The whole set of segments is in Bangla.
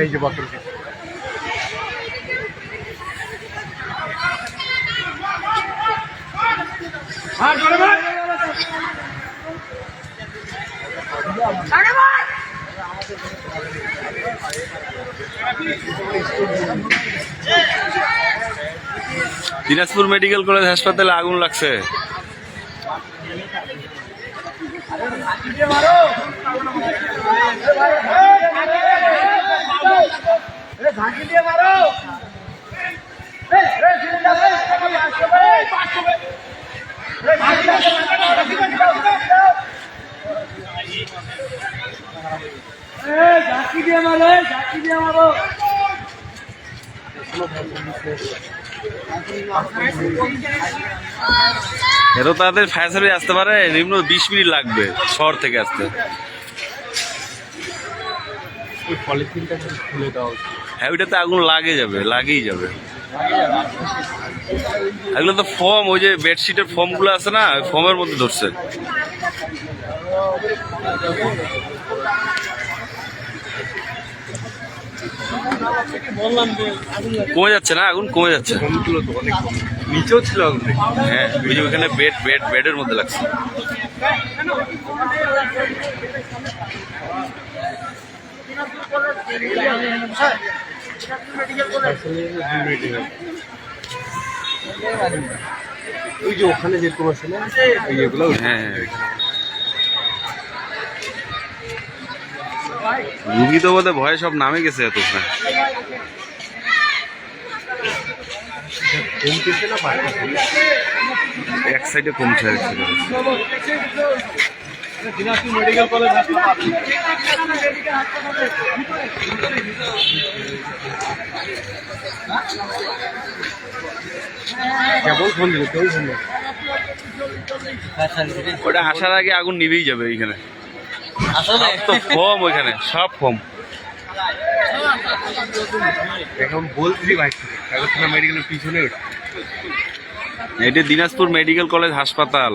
এই যে বোতল দিনাজপুর মেডিকেল কলেজ হাসপাতালে আগুন লাগছে। ঝাঁকি দিয়ে মারো। ঝাঁকি দিয়ে মারো এত তাড়াতাড়ি ফায়ার সার্ভিস আসতে পারে নিম্ন বিশ মিনিট লাগবে শহর থেকে আসতে। ওই পলিথিনটা খুলে দাও। হ্যাঁ ওইটাতে আগুন লাগে যাবে লাগেই যাবে। এগুলো তো ফর্ম ওই যে বেডশিটের ফর্মগুলো আছে না ওই ফর্মের মধ্যে ধরছে। কমে যাচ্ছে না আগুন কমে যাচ্ছে। নিচেও ছিল আগুন হ্যাঁ ওই যে ওখানে বেড বেড বেডের মধ্যে লাগছে। আসলে ওই যে ওখানে যে তোমার ছিল ওই এগুলো হ্যাঁ হ্যাঁ। রুগী তো বোধহয় ভয়ে সব নামে গেছে এত না এক সাইডে কমছে আর কি। দিনাজপুর মেডিকেল কলেজ হাসপাতাল। কেবল ফোন দিল কেউ ফোন দিল ওটা আসার আগে আগুন নিভেই যাবে সব ফর্ম ওইখানে সব ফর্ম এখন বলছি ভাই মেডিকেলের পিছনে এটি দিনাজপুর মেডিকেল কলেজ হাসপাতাল।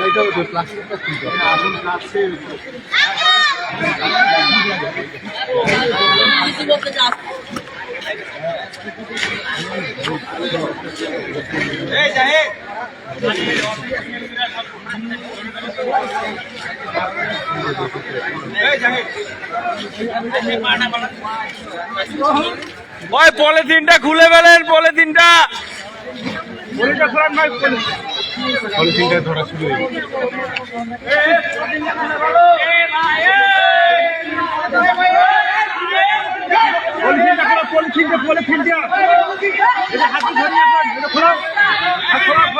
এটা ওই প্লাস্টিকটা খুলতে হবে আগুন কাছে ওই পলিথিনটা খুলে ফেলেন পলিথিনটা। পলিথিনটা ধরা শুরু হয়ে পলিথিনটা পলিথিনটা পলিথিনটা এটা হাতে ধরিয়ে রাখুন এটা খোলো হাত খোলো খোলো খোলো এটা খোলো খোলো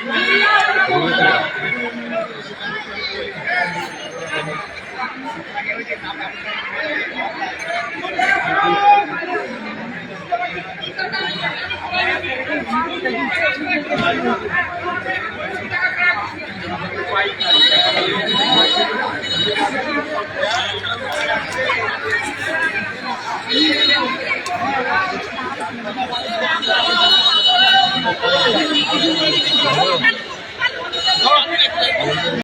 ভাঙে Thank あっ!